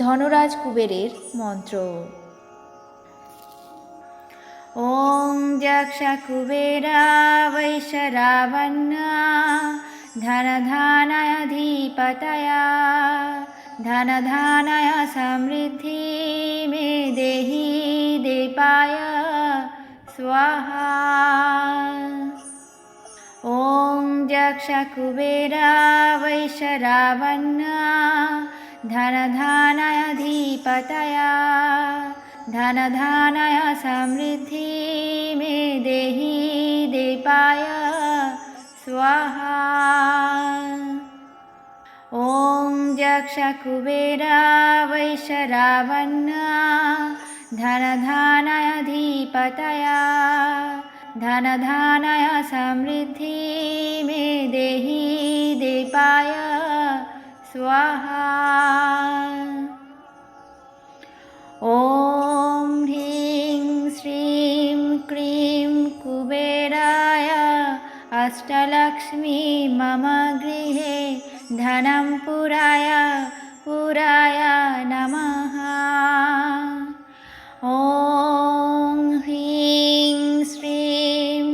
ধনরাজ কুবেরের মন্ত্র ॐ यक्ष कुबेरा वैशरावण्या धनधानयधिपतया धनधानय समृद्धि मे देहि दीपाय स्वाहा ॐ यक्ष कुबेरा वैशरावण्या धनधानयधिपतया। धनधानय समृद्धि मे देहि दीपाय। स्वाहा। ॐ यक्ष कुबेरा धनधानयधिपतया। धनधानय समृद्धि मे देहि दीपाय। स्वाहा अष्टलक्ष्मी मम गृहे धनं पुराय पुराय नमः ॐ ह्रीं श्रीं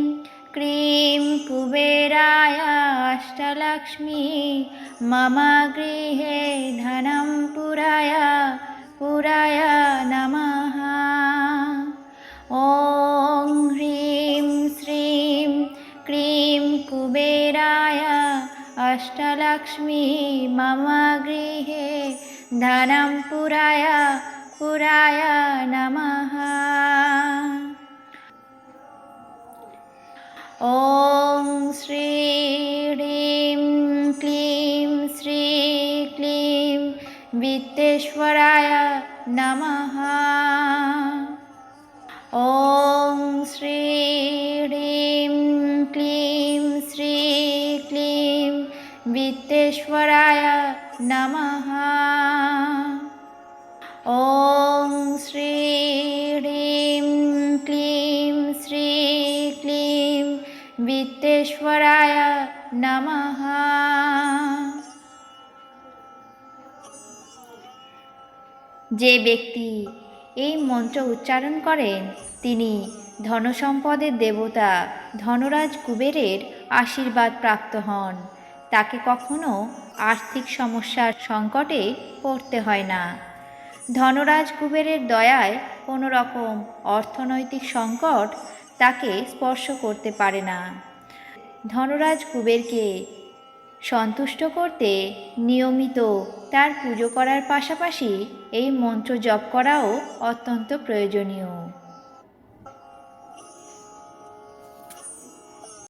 क्रीं कुबेराय अष्टलक्ष्मी मम गृहे धनं पुराय पुराय नमः अष्टलक्ष्मी मम गृहे धनं पुराय पुराय नमः ॐ श्री ह्रीं क्लीं श्री क्लीं वित्तेश्वराय नमः ॐ श्री ह्रीं क्लीं श्री क्लीं वित्तेश्वराय नमः ॐ श्री ह्रीं क्लीं श्री क्लीं वित्तेश्वराय नमः যে ব্যক্তি এই মন্ত্র উচ্চারণ করেন তিনি ধনসম্পদের দেবতা ধনরাজ কুবেরের আশীর্বাদ প্রাপ্ত হন তাকে কখনো আর্থিক সমস্যার সংকটে পড়তে হয় না। ধনরাজ কুবেরের দয়ায় কোনো রকম অর্থনৈতিক সংকট তাকে স্পর্শ করতে পারে না। ধনরাজ কুবেরকে সন্তুষ্ট করতে নিয়মিত তার পুজো করার পাশাপাশি এই মন্ত্র জপ করাও অত্যন্ত প্রয়োজনীয়।